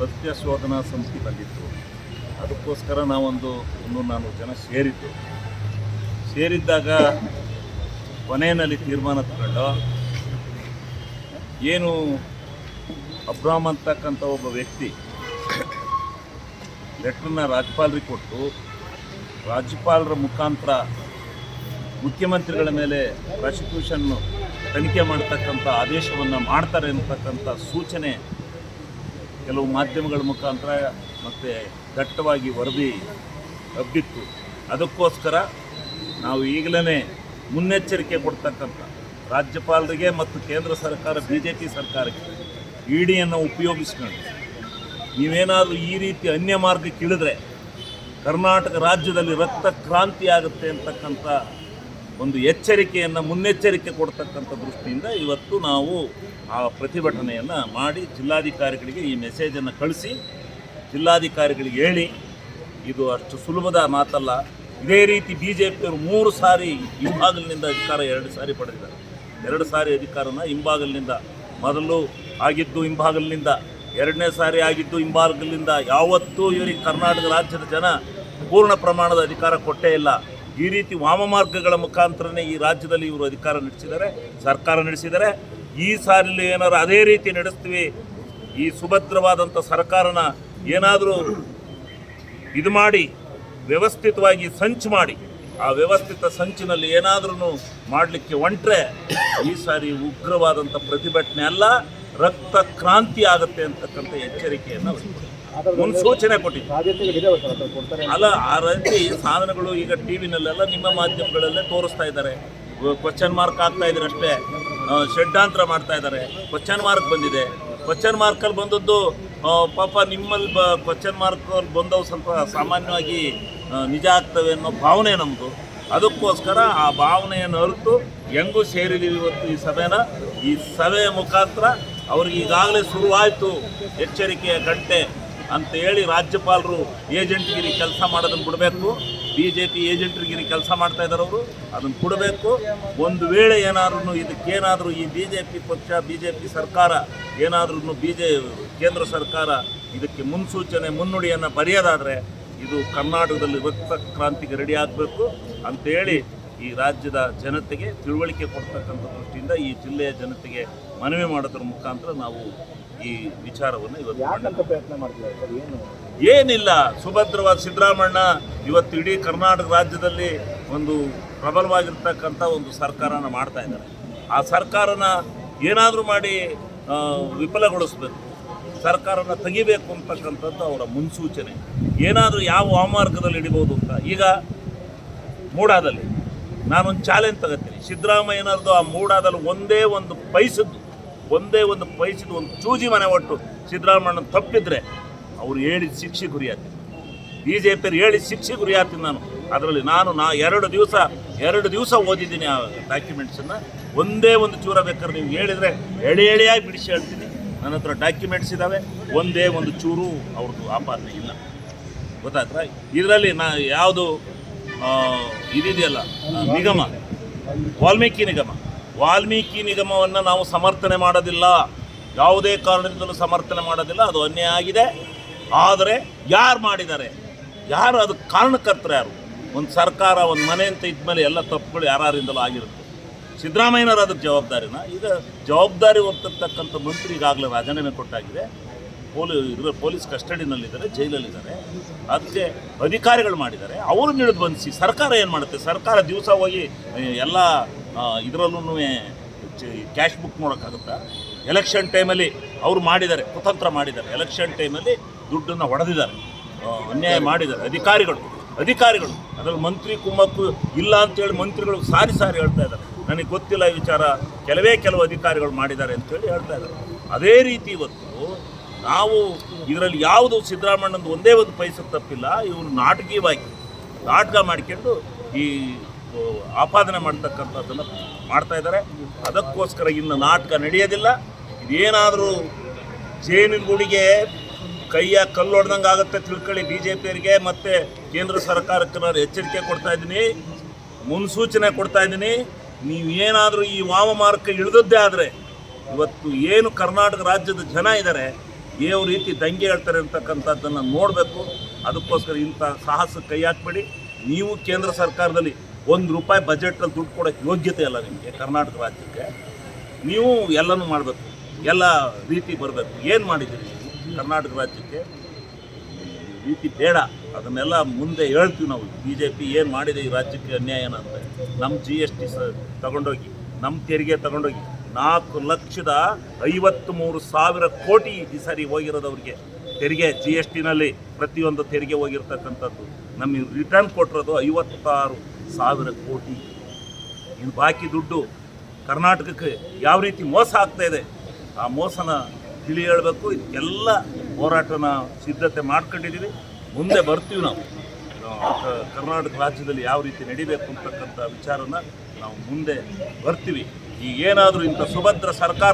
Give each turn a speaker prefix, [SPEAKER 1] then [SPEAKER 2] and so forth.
[SPEAKER 1] ಸತ್ಯ ಶೋಧನಾ ಬಂದಿತ್ತು. ಅದಕ್ಕೋಸ್ಕರ ನಾವೊಂದು ಒಂದು ನಾಲ್ಕು ಜನ ಸೇರಿದ್ದು. ಸೇರಿದ್ದಾಗ ಕೊನೆಯಲ್ಲಿ ತೀರ್ಮಾನ ತಗೊಂಡು, ಏನು ಅಬ್ರಾಮ್ ಅಂತಕ್ಕಂಥ ಒಬ್ಬ ವ್ಯಕ್ತಿ ಲೆಟ್ರನ್ನ ರಾಜ್ಯಪಾಲರಿಗೆ ಕೊಟ್ಟು ರಾಜ್ಯಪಾಲರ ಮುಖಾಂತರ ಮುಖ್ಯಮಂತ್ರಿಗಳ ಮೇಲೆ ಪ್ರಾಸಿಕ್ಯೂಷನ್ ತನಿಖೆ ಮಾಡ್ತಕ್ಕಂಥ ಆದೇಶವನ್ನು ಮಾಡ್ತಾರೆ ಅಂತಕ್ಕಂಥ ಸೂಚನೆ ಕೆಲವು ಮಾಧ್ಯಮಗಳ ಮುಖಾಂತರ ಮತ್ತು ದಟ್ಟವಾಗಿ ವರದಿ ಹಬ್ಬಿತ್ತು. ಅದಕ್ಕೋಸ್ಕರ ನಾವು ಈಗಲೇ ಮುನ್ನೆಚ್ಚರಿಕೆ ಕೊಡ್ತಕ್ಕಂಥ ರಾಜ್ಯಪಾಲರಿಗೆ ಮತ್ತು ಕೇಂದ್ರ ಸರ್ಕಾರ ಬಿ ಜೆ ಪಿ ಸರ್ಕಾರಕ್ಕೆ ಇಡಿಯನ್ನು ಉಪಯೋಗಿಸ್ಕೊಂಡು ನೀವೇನಾದರೂ ಈ ರೀತಿ ಅನ್ಯ ಮಾರ್ಗಕ್ಕೆ ಇಳಿದ್ರೆ ಕರ್ನಾಟಕ ರಾಜ್ಯದಲ್ಲಿ ರಕ್ತ ಕ್ರಾಂತಿ ಆಗುತ್ತೆ ಅಂತಕ್ಕಂಥ ಒಂದು ಎಚ್ಚರಿಕೆಯನ್ನು, ಮುನ್ನೆಚ್ಚರಿಕೆ ಕೊಡ್ತಕ್ಕಂಥ ದೃಷ್ಟಿಯಿಂದ ಇವತ್ತು ನಾವು ಆ ಪ್ರತಿಭಟನೆಯನ್ನು ಮಾಡಿ ಜಿಲ್ಲಾಧಿಕಾರಿಗಳಿಗೆ ಈ ಮೆಸೇಜನ್ನು ಕಳಿಸಿ, ಜಿಲ್ಲಾಧಿಕಾರಿಗಳಿಗೆ ಹೇಳಿ, ಇದು ಅಷ್ಟು ಸುಲಭದ ಮಾತಲ್ಲ. ಇದೇ ರೀತಿ ಬಿ ಜೆ ಪಿಯವರು ಮೂರು ಸಾರಿ ಹಿಂಭಾಗಲಿನಿಂದ ಅಧಿಕಾರ, ಎರಡು ಸಾರಿ ಪಡೆದಿದ್ದಾರೆ. ಎರಡು ಸಾರಿ ಅಧಿಕಾರನ ಹಿಂಬಾಗಲಿನಿಂದ, ಮೊದಲು ಆಗಿದ್ದು ಹಿಂಭಾಗಲಿನಿಂದ ಎರಡನೇ ಸಾರಿ ಆಗಿದ್ದು ಹಿಂಬಾಗಲಿನಿಂದ, ಯಾವತ್ತೂ ಇವರಿಗೆ ಕರ್ನಾಟಕ ರಾಜ್ಯದ ಜನ ಪೂರ್ಣ ಪ್ರಮಾಣದ ಅಧಿಕಾರ ಕೊಟ್ಟೇ ಇಲ್ಲ. ಈ ರೀತಿ ವಾಮಮಾರ್ಗಗಳ ಮುಖಾಂತರನೇ ಈ ರಾಜ್ಯದಲ್ಲಿ ಇವರು ಅಧಿಕಾರ ನಡೆಸಿದ್ದಾರೆ, ಸರ್ಕಾರ ನಡೆಸಿದ್ದಾರೆ. ಈ ಸಾರಿಲಿ ಏನಾದ್ರು ಅದೇ ರೀತಿ ನಡೆಸ್ತೀವಿ, ಈ ಸುಭದ್ರವಾದಂಥ ಸರ್ಕಾರನ ಏನಾದರೂ ಇದು ಮಾಡಿ, ವ್ಯವಸ್ಥಿತವಾಗಿ ಸಂಚು ಮಾಡಿ, ಆ ವ್ಯವಸ್ಥಿತ ಸಂಚಿನಲ್ಲಿ ಏನಾದ್ರೂ ಮಾಡಲಿಕ್ಕೆ ಹೊಂಟ್ರೆ ಈ ಸಾರಿ ಉಗ್ರವಾದಂಥ ಪ್ರತಿಭಟನೆ ಅಲ್ಲ, ರಕ್ತ ಕ್ರಾಂತಿ ಆಗುತ್ತೆ ಅಂತಕ್ಕಂಥ ಎಚ್ಚರಿಕೆಯನ್ನು ಮುನ್ಸೂಚನೆ ಕೊಟ್ಟಿದ್ದೆ. ಅಲ್ಲ, ಆ ರೀತಿ ಸಾಧನಗಳು ಈಗ ಟಿ ವಿನಲ್ಲೆಲ್ಲ ನಿಮ್ಮ ಮಾಧ್ಯಮಗಳಲ್ಲೇ ತೋರಿಸ್ತಾ ಇದ್ದಾರೆ. ಕ್ವಶನ್ ಮಾರ್ಕ್ ಆಗ್ತಾ ಇದ್ದಾರೆ ಅಷ್ಟೇ ಷಡ್ಡಾಂತರ ಮಾಡ್ತಾ ಇದ್ದಾರೆ. ಕ್ವಶನ್ ಮಾರ್ಕ್ ಬಂದಿದೆ. ಕ್ವಶನ್ ಮಾರ್ಕಲ್ಲಿ ಬಂದದ್ದು ಪಾಪ ನಿಮ್ಮಲ್ಲಿ ಬ ಕ್ವಶನ್ ಮಾರ್ಕಲ್ಲಿ ಬಂದವು ಸ್ವಲ್ಪ ಸಾಮಾನ್ಯವಾಗಿ ನಿಜ ಆಗ್ತವೆ ಅನ್ನೋ ಭಾವನೆ ನಮ್ಮದು ಅದಕ್ಕೋಸ್ಕರ ಆ ಭಾವನೆಯನ್ನು ಅರಿತು ಹೆಂಗೂ ಸೇರಿದೀವಿ ಇವತ್ತು ಈ ಸಭೆನ. ಈ ಸಭೆಯ ಮುಖಾಂತರ ಅವ್ರಿಗೆ ಈಗಾಗಲೇ ಶುರುವಾಯಿತು ಎಚ್ಚರಿಕೆಯ ಗಂಟೆ ಅಂತ ಹೇಳಿ ರಾಜ್ಯಪಾಲರು ಏಜೆಂಟ್ಗಿರಿ ಕೆಲಸ ಮಾಡೋದನ್ನು ಬಿಡಬೇಕು. ಬಿ ಜೆ ಪಿ ಏಜೆಂಟ್ರಿಗಿರಿ ಕೆಲಸ ಮಾಡ್ತಾ ಇದ್ದಾರೆ ಅವರು? ಅದನ್ನು ಕೊಡಬೇಕು. ಒಂದು ವೇಳೆ ಏನಾದ್ರೂ ಇದಕ್ಕೇನಾದರೂ ಈ ಬಿ ಜೆ ಪಿ ಪಕ್ಷ ಬಿ ಜೆ ಪಿ ಸರ್ಕಾರ ಏನಾದ್ರೂ ಬಿ ಜೆ ಕೇಂದ್ರ ಸರ್ಕಾರ ಇದಕ್ಕೆ ಮುನ್ಸೂಚನೆ, ಮುನ್ನುಡಿಯನ್ನು ಬರೆಯೋದಾದರೆ ಇದು ಕರ್ನಾಟಕದಲ್ಲಿ ರಕ್ತ ಕ್ರಾಂತಿಗೆ ರೆಡಿ ಆಗಬೇಕು ಅಂತೇಳಿ ಈ ರಾಜ್ಯದ ಜನತೆಗೆ ತಿಳುವಳಿಕೆ ಕೊಡ್ತಕ್ಕಂಥ ದೃಷ್ಟಿಯಿಂದ ಈ ಜಿಲ್ಲೆಯ ಜನತೆಗೆ ಮನವಿ ಮಾಡೋದ್ರ ಮುಖಾಂತರ ನಾವು ಈ ವಿಚಾರವನ್ನು ಇವತ್ತು
[SPEAKER 2] ಪ್ರಯತ್ನ ಮಾಡ್ತಿದ್ದಾರೆ
[SPEAKER 1] ಏನಿಲ್ಲ ಸುಭದ್ರವಾದ ಸಿದ್ದರಾಮಣ್ಣ ಇವತ್ತು ಇಡೀ ಕರ್ನಾಟಕ ರಾಜ್ಯದಲ್ಲಿ ಒಂದು ಪ್ರಬಲವಾಗಿರ್ತಕ್ಕಂಥ ಒಂದು ಸರ್ಕಾರನ ಮಾಡ್ತಾ ಇದ್ದಾರೆ. ಆ ಸರ್ಕಾರನ ಏನಾದರೂ ಮಾಡಿ ವಿಫಲಗೊಳಿಸ್ಬೇಕು. ಸರ್ಕಾರನ ತೆಗಿಬೇಕು ಅಂತಕ್ಕಂಥದ್ದು ಅವರ ಮುನ್ಸೂಚನೆ. ಏನಾದರೂ ಯಾವ ವಾಮಾರ್ಗದಲ್ಲಿ ಹಿಡಿಬೋದು ಅಂತ ಈಗ ಮೂಡಾದಲ್ಲಿ ನಾನೊಂದು ಚಾಲೆಂಜ್ ತಗೋತೀನಿ. ಸಿದ್ದರಾಮಯ್ಯನವ್ರದ್ದು ಆ ಮೂಡಾದಲ್ಲಿ ಒಂದೇ ಒಂದು ಪೈಸದ್ದು ಒಂದೇ ಒಂದು ಪೈಸಿದ ಒಂದು ಚೂಜಿ ಮನೆ ಒಟ್ಟು ಸಿದ್ದರಾಮಯ್ಯನ ತಪ್ಪಿದ್ರೆ ಅವ್ರು ಹೇಳಿದ ಶಿಕ್ಷೆ ಗುರಿಯಾಗ್ತೀನಿ. ಬಿ ಜೆ ಪಿಯರು ಹೇಳಿದ ಶಿಕ್ಷೆ ಗುರಿಯಾಗ್ತೀನಿ ನಾನು. ಅದರಲ್ಲಿ ನಾನು ನಾ ಎರಡು ದಿವಸ ಎರಡು ದಿವಸ ಓದಿದ್ದೀನಿ ಆ ಡಾಕ್ಯುಮೆಂಟ್ಸನ್ನು ಒಂದೇ ಒಂದು ಚೂರ ಬೇಕಾದ್ರೆ ನೀವು ಹೇಳಿದರೆ ಎಳೆ ಎಳೆಯಾಗಿ ಬಿಡಿಸಿ ಹೇಳ್ತೀನಿ. ನನ್ನ ಹತ್ರ ಡಾಕ್ಯುಮೆಂಟ್ಸ್ ಇದ್ದಾವೆ ಒಂದೇ ಒಂದು ಚೂರು ಅವ್ರದ್ದು ಆಪಾದನೆ ಇಲ್ಲ. ಗೊತ್ತಾಯ್ತಾ? ಇದರಲ್ಲಿ ನಾ ಯಾವುದು ಇದಿದೆಯಲ್ಲ ನಿಗಮ, ವಾಲ್ಮೀಕಿ ನಿಗಮ. ವಾಲ್ಮೀಕಿ ನಿಗಮವನ್ನು ನಾವು ಸಮರ್ಥನೆ ಮಾಡೋದಿಲ್ಲ. ಯಾವುದೇ ಕಾರಣದಿಂದಲೂ ಸಮರ್ಥನೆ ಮಾಡೋದಿಲ್ಲ. ಅದು ಅನ್ಯಾಯ ಆಗಿದೆ. ಆದರೆ ಯಾರು ಮಾಡಿದ್ದಾರೆ? ಯಾರು ಅದಕ್ಕೆ ಕಾರಣಕರ್ತರು ಯಾರು? ಒಂದು ಸರ್ಕಾರ, ಒಂದು ಮನೆ ಅಂತ ಇದ್ಮೇಲೆ ಎಲ್ಲ ತಪ್ಪುಗಳು ಯಾರಿಂದಲೂ ಆಗಿರುತ್ತೆ. ಸಿದ್ದರಾಮಯ್ಯನವರು ಅದಕ್ಕೆ ಜವಾಬ್ದಾರಿನ? ಈಗ ಜವಾಬ್ದಾರಿ ಹೊತ್ತಿರ್ತಕ್ಕಂಥ ಮಂತ್ರಿ ಈಗಾಗಲೇ ರಾಜೀನಾಮೆ ಕೊಟ್ಟಾಗಿದೆ. ಪೊಲೀ, ಇದರ ಪೊಲೀಸ್ ಕಸ್ಟಡಿನಲ್ಲಿದ್ದಾರೆ, ಜೈಲಲ್ಲಿದ್ದಾರೆ. ಅದಕ್ಕೆ ಅಧಿಕಾರಿಗಳು ಮಾಡಿದ್ದಾರೆ. ಅವರು ನಿಳಿದು ಬಂಧಿಸಿ ಸರ್ಕಾರ ಏನು ಮಾಡುತ್ತೆ? ಸರ್ಕಾರ ದಿವಸ ಹೋಗಿ ಎಲ್ಲ ಇದರಲ್ಲೂ ಕ್ಯಾಶ್ ಬುಕ್ ನೋಡೋಕ್ಕಾಗುತ್ತಾ? ಎಲೆಕ್ಷನ್ ಟೈಮಲ್ಲಿ ಅವರು ಮಾಡಿದ್ದಾರೆ ಕುತಂತ್ರ ಮಾಡಿದ್ದಾರೆ. ಎಲೆಕ್ಷನ್ ಟೈಮಲ್ಲಿ ದುಡ್ಡನ್ನು ಹೊಡೆದಿದ್ದಾರೆ. ಅನ್ಯಾಯ ಮಾಡಿದ್ದಾರೆ. ಅಧಿಕಾರಿಗಳು ಅಧಿಕಾರಿಗಳು. ಅದರಲ್ಲಿ ಮಂತ್ರಿ ಕುಮ್ಮಕ್ಕು ಇಲ್ಲ ಅಂತೇಳಿ ಮಂತ್ರಿಗಳು ಸಾರಿ ಸಾರಿ ಹೇಳ್ತಾ ಇದ್ದಾರೆ. ನನಗೆ ಗೊತ್ತಿಲ್ಲ ಈ ವಿಚಾರ. ಕೆಲವೇ ಕೆಲವು ಅಧಿಕಾರಿಗಳು ಮಾಡಿದ್ದಾರೆ ಅಂತೇಳಿ ಹೇಳ್ತಾ ಇದ್ದಾರೆ. ಅದೇ ರೀತಿ ಇವತ್ತು ನಾವು ಇದರಲ್ಲಿ ಯಾವುದು ಸಿದ್ದರಾಮಣ್ಣಂದು ಒಂದೇ ಒಂದು ಪೈಸೆ ತಪ್ಪಿಲ್ಲ. ಇವರು ನಾಟಕೀಯವಾಗಿ ನಾಟಕ ಮಾಡಿಕೊಂಡು ಈ ಆಪಾದನೆ ಮಾಡ್ತಕ್ಕಂಥದ್ದನ್ನು ಮಾಡ್ತಾ ಇದ್ದಾರೆ. ಅದಕ್ಕೋಸ್ಕರ ಇನ್ನು ನಾಟಕ ನಡೆಯೋದಿಲ್ಲ. ಇದೇನಾದರೂ ಜೇನಿನ ಗುಡಿಗೆ ಕೈಯ ಕಲ್ಲು ಹೊಡೆದಂಗೆ ಆಗುತ್ತೆ ತಿಳ್ಕೊಳ್ಳಿ ಬಿ ಜೆ ಪಿಯವರಿಗೆ ಮತ್ತು ಕೇಂದ್ರ ಸರ್ಕಾರಕ್ಕೆ ನಾನು ಎಚ್ಚರಿಕೆ ಕೊಡ್ತಾ ಇದ್ದೀನಿ, ಮುನ್ಸೂಚನೆ ಕೊಡ್ತಾ ಇದ್ದೀನಿ. ನೀವೇನಾದರೂ ಈ ವಾಮಮಾರ್ಗ ಇಳಿದದ್ದೇ ಆದರೆ ಇವತ್ತು ಏನು ಕರ್ನಾಟಕ ರಾಜ್ಯದ ಜನ ಇದ್ದಾರೆ ಯಾವ ರೀತಿ ದಂಗೆ ಹೇಳ್ತಾರೆ ಅಂತಕ್ಕಂಥದ್ದನ್ನು ನೋಡಬೇಕು. ಅದಕ್ಕೋಸ್ಕರ ಇಂಥ ಸಾಹಸ ಕೈ ಹಾಕ್ಬೇಡಿ. ನೀವು ಕೇಂದ್ರ ಸರ್ಕಾರದಲ್ಲಿ ಒಂದು ರೂಪಾಯಿ ಬಜೆಟಲ್ಲಿ ದುಡ್ಡು ಕೊಡೋಕ್ಕೆ ಯೋಗ್ಯತೆ ಅಲ್ಲ ನಿಮಗೆ ಕರ್ನಾಟಕ ರಾಜ್ಯಕ್ಕೆ. ನೀವು ಎಲ್ಲನೂ ಮಾಡಬೇಕು. ಎಲ್ಲ ರೀತಿ ಬರಬೇಕು. ಏನು ಮಾಡಿದ್ದೀರಿ ಕರ್ನಾಟಕ ರಾಜ್ಯಕ್ಕೆ? ರೀತಿ ಬೇಡ. ಅದನ್ನೆಲ್ಲ ಮುಂದೆ ಹೇಳ್ತೀವಿ ನಾವು. ಬಿ ಜೆ ಪಿ ಏನು ಮಾಡಿದೆ ಈ ರಾಜ್ಯಕ್ಕೆ ಅನ್ಯಾಯ ಅಂತ. ನಮ್ಮ ಜಿ ಎಸ್ ಟಿ ಸ ತಗೊಂಡೋಗಿ ನಮ್ಮ ತೆರಿಗೆ ತಗೊಂಡೋಗಿ ನಾಲ್ಕು ಲಕ್ಷದ ಐವತ್ತು ಮೂರು ಸಾವಿರ ಕೋಟಿ ಈ ಸಾರಿ ಹೋಗಿರೋದು ಅವ್ರಿಗೆ ತೆರಿಗೆ ಜಿ ಎಸ್ ಟಿನಲ್ಲಿ ಪ್ರತಿಯೊಂದು ತೆರಿಗೆ ಹೋಗಿರ್ತಕ್ಕಂಥದ್ದು. ನಮಗೆ ರಿಟರ್ನ್ ಕೊಟ್ಟಿರೋದು ಐವತ್ತಾರು ಸಾವಿರ ಕೋಟಿ. ಇನ್ನು ಬಾಕಿ ದುಡ್ಡು ಕರ್ನಾಟಕಕ್ಕೆ ಯಾವ ರೀತಿ ಮೋಸ ಆಗ್ತಾ ಇದೆ, ಆ ಮೋಸನ ತಿಳಿ ಹೇಳಬೇಕು. ಇದಕ್ಕೆಲ್ಲ ಹೋರಾಟನ ಸಿದ್ಧತೆ ಮಾಡ್ಕೊಂಡಿದ್ದೀವಿ. ಮುಂದೆ ಬರ್ತೀವಿ ನಾವು. ಕರ್ನಾಟಕ ರಾಜ್ಯದಲ್ಲಿ ಯಾವ ರೀತಿ ನಡಿಬೇಕು ಅಂತಕ್ಕಂಥ ವಿಚಾರನ ನಾವು ಮುಂದೆ ಬರ್ತೀವಿ. ಈಗ ಏನಾದರೂ ಇಂಥ ಸುಭದ್ರ ಸರ್ಕಾರ